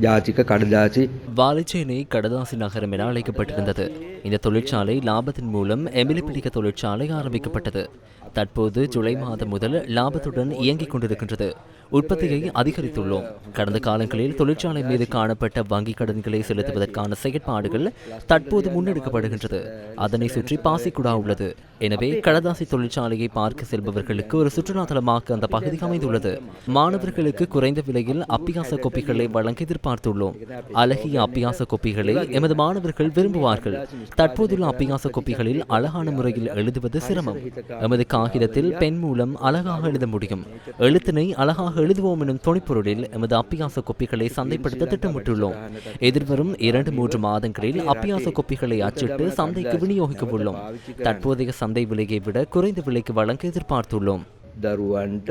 ஜாச்சிக்க கடதாசி வாழைச்சேனை கடதாசி நகரம் என அழைக்கப்பட்டிருந்தது. இந்த தொழிற்சாலை லாபத்தின் மூலம் எமிலி பிடிக்க தொழிற்சாலை ஆரம்பிக்கப்பட்டது. தற்போது ஜூலை மாதம் முதல் லாபத்துடன் இயங்கிக் கொண்டிருக்கின்றது. உற்பத்தியை அதிகரித்துள்ளோம். கடந்த காலங்களில் தொழிற்சாலை மீது காணப்பட்ட வங்கிக் கடன்களை செலுத்துவதற்கான செயற்பாடுகள் தற்போது முன்னெடுக்கப்படுகின்றது. அதனை சுற்றி பாசிக்குடா உள்ளது. எனவே கடதாசி தொழிற்சாலையை பார்க்க செல்பவர்களுக்கு ஒரு சுற்றுலா தலமாக அந்த பகுதி அமைந்துள்ளது. மாணவர்களுக்கு குறைந்த விலையில் அப்பியாச கோப்பிகளை வழங்க எதிர்பார்த்துள்ளோம். அழகிய அப்பியாச கோப்பிகளை எமது மாணவர்கள் விரும்புவார்கள். தற்போதுள்ள அப்பியாச கோப்பிகளில் அழகான முறையில் எழுதுவது சிரமம். எமது காகிதத்தில் பெண் மூலம் அழகாக எழுத முடியும். எழுத்தினை அழகாக எழுதுவோம் எனும் துணைப்பொருளில் எமது அப்பியாச கோப்பிகளை சந்தைப்படுத்த திட்டமிட்டுள்ளோம் எதிர்வரும் இரண்டு மூன்று மாதங்களில் அப்பியாச கோப்பிகளை அச்சிட்டு சந்தைக்கு விநியோகிக்க உள்ளோம் தற்போதைய சந்தை விலையை விட குறைந்த விலைக்கு வழங்க எதிர்பார்த்துள்ளோம் දරුවන්ට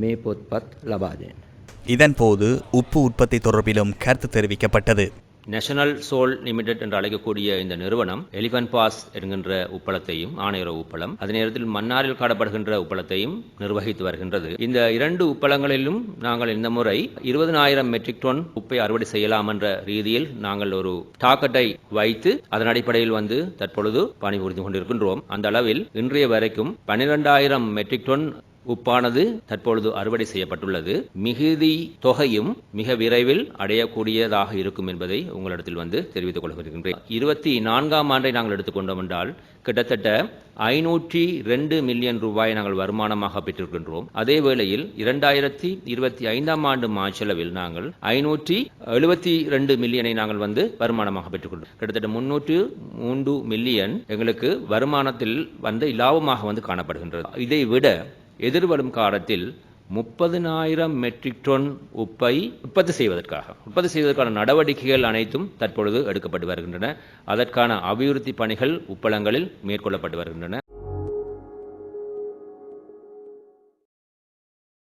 මේ පොත්පත් ලබා දෙන්න. இதன்போது உப்பு உற்பத்தி தொடர்பிலும் கருத்து தெரிவிக்கப்பட்டது நேஷனல் சோல் லிமிடெட் என்று அழைக்கக்கூடிய இந்த நிறுவனம் எலிபன் பாஸ் என்கின்ற உப்பளத்தையும் ஆணையர உப்பளம் அதே நேரத்தில் மன்னாரில் காணப்படுகின்ற உப்பளத்தையும் நிர்வகித்து வருகின்றது. இந்த இரண்டு உப்பளங்களிலும் நாங்கள் இந்த முறை இருபதனாயிரம் மெட்ரிக் டன் உப்பை அறுவடை செய்யலாம் என்ற ரீதியில் நாங்கள் ஒரு டாக்கெட்டை வைத்து அதன் அடிப்படையில் வந்து தற்பொழுது பணிபுரிந்து கொண்டிருக்கின்றோம். அந்த அளவில் இன்றைய வரைக்கும் பனிரெண்டாயிரம் மெட்ரிக் டன் உப்பானது தற்பொழுது அறுவடை செய்யப்பட்டுள்ளது. மிகுதி தொகையும் மிக விரைவில் அடையக்கூடியதாக இருக்கும் என்பதை உங்களிடத்தில் வந்து தெரிவித்துக் கொள்கின்றேன். இருபத்தி நான்காம் ஆண்டை நாங்கள் எடுத்துக்கொண்டோம் என்றால் கிட்டத்தட்ட ஐநூற்றி ரெண்டு மில்லியன் ரூபாய் நாங்கள் வருமானமாக பெற்றிருக்கின்றோம். அதே வேளையில் இரண்டாயிரத்தி இருபத்தி ஐந்தாம் ஆண்டு மாச்செலவில் நாங்கள் ஐநூற்றி எழுபத்தி ரெண்டு மில்லியனை நாங்கள் வந்து வருமானமாக பெற்றுக்கொண்டோம். கிட்டத்தட்ட முன்னூற்று மூன்று மில்லியன் எங்களுக்கு வருமானத்தில் வந்து இலாபமாக வந்து காணப்படுகின்றது. இதை விட எதிர்வரும் காலத்தில் முப்பதினாயிரம் மெட்ரிக் டன் உப்பை உற்பத்தி செய்வதற்காக உற்பத்தி செய்வதற்கான நடவடிக்கைகள் அனைத்தும் தற்பொழுது எடுக்கப்பட்டு வருகின்றன. அதற்கான அபிவிருத்தி பணிகள் உப்பளங்களில் மேற்கொள்ளப்பட்டு வருகின்றன.